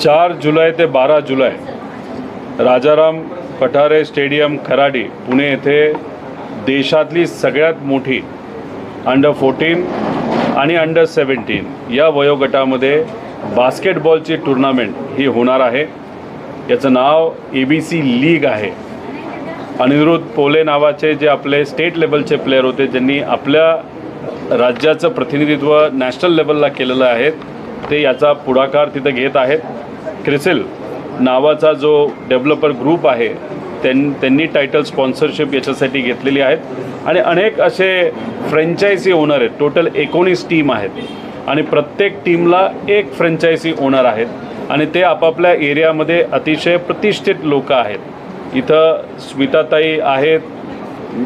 चार जुलै ते बारा जुलै राजाराम पठारे स्टेडियम खराडी पुणे येथे देशातली सगळ्यात मोठी अंडर फोर्टीन आणि अंडर सेवन्टीन या वयोगटामध्ये बास्केटबॉलची टुर्नामेंट ही होणार आहे. याचं नाव ए बी सी लीग आहे. अनिरुद्ध पोले नावाचे जे आपले स्टेट लेवलचे प्लेयर होते ज्यांनी आपल्या राज्याचं प्रतिनिधित्व नॅशनल लेवलला केलेलं आहे ते याचा पुढाकार तिथं घेत आहेत. क्रिसिल नावाचा जो डेव्हलपर ग्रुप आहे त्यां त्यांनी टायटल स्पॉन्सरशिप याच्यासाठी घेतलेली आहेत. आणि अनेक असे फ्रँचायझी ओनर आहेत. टोटल एकोणीस टीम आहेत. आणि प्रत्येक टीमला एक फ्रँचायझी ओनर आहेत. आणि ते आपापल्या एरियामध्ये अतिशय प्रतिष्ठित लोक आहेत. इथं स्मिताताई आहेत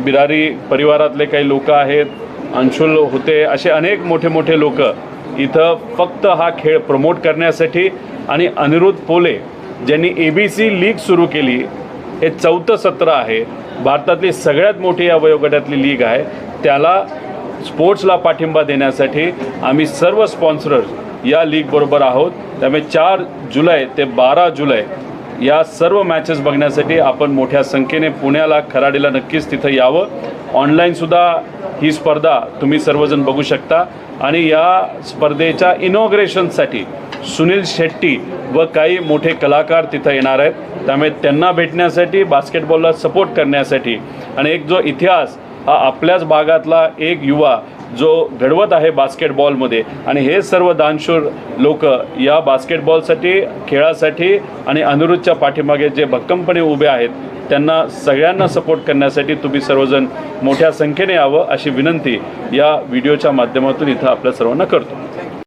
बिरारी परिवारातले काही लोक आहेत अंशुल होते असे अनेक मोठे मोठे लोक इथं फक्त हा खेळ प्रमोट करण्यासाठी आणि अनिरुद्ध पोले ज्यांनी ए बी सी लीग सुरू केली हे चौथं सत्र आहे. भारतातली सगळ्यात मोठी या वयोगटातली लीग आहे. त्याला स्पोर्ट्सला पाठिंबा देण्यासाठी आम्ही सर्व स्पॉन्सरर्स या लीगबरोबर आहोत. त्यामुळे चार जुलै ते बारा जुलै या सर्व मॅचेस बघण्यासाठी आपण मोठ्या संख्येने पुण्याला खराडीला नक्कीच तिथं यावं. ऑनलाईनसुद्धा ही स्पर्धा तुम्ही सर्वजण बघू शकता. आणि या स्पर्धेच्या इनॉग्रेशनसाठी सुनील शेट्टी व काही मोठे कलाकार तिथं येणार आहेत. त्यामुळे त्यांना भेटण्यासाठी बास्केटबॉलला सपोर्ट करण्यासाठी आणि एक जो इतिहास हा आपल्याच भागातला एक युवा जो घडवत आहे बास्केटबॉलमध्ये. आणि हे सर्व दानशूर लोक या बास्केटबॉलसाठी खेळासाठी आणि अनिरुद्धच्या पाठीमागे जे भक्कमपणे उभे आहेत त्यांना सगळ्यांना सपोर्ट करण्यासाठी तुम्ही सर्वजण मोठ्या संख्येने यावं अशी विनंती या व्हिडिओच्या माध्यमातून इथं आपल्या सर्वांना करतो.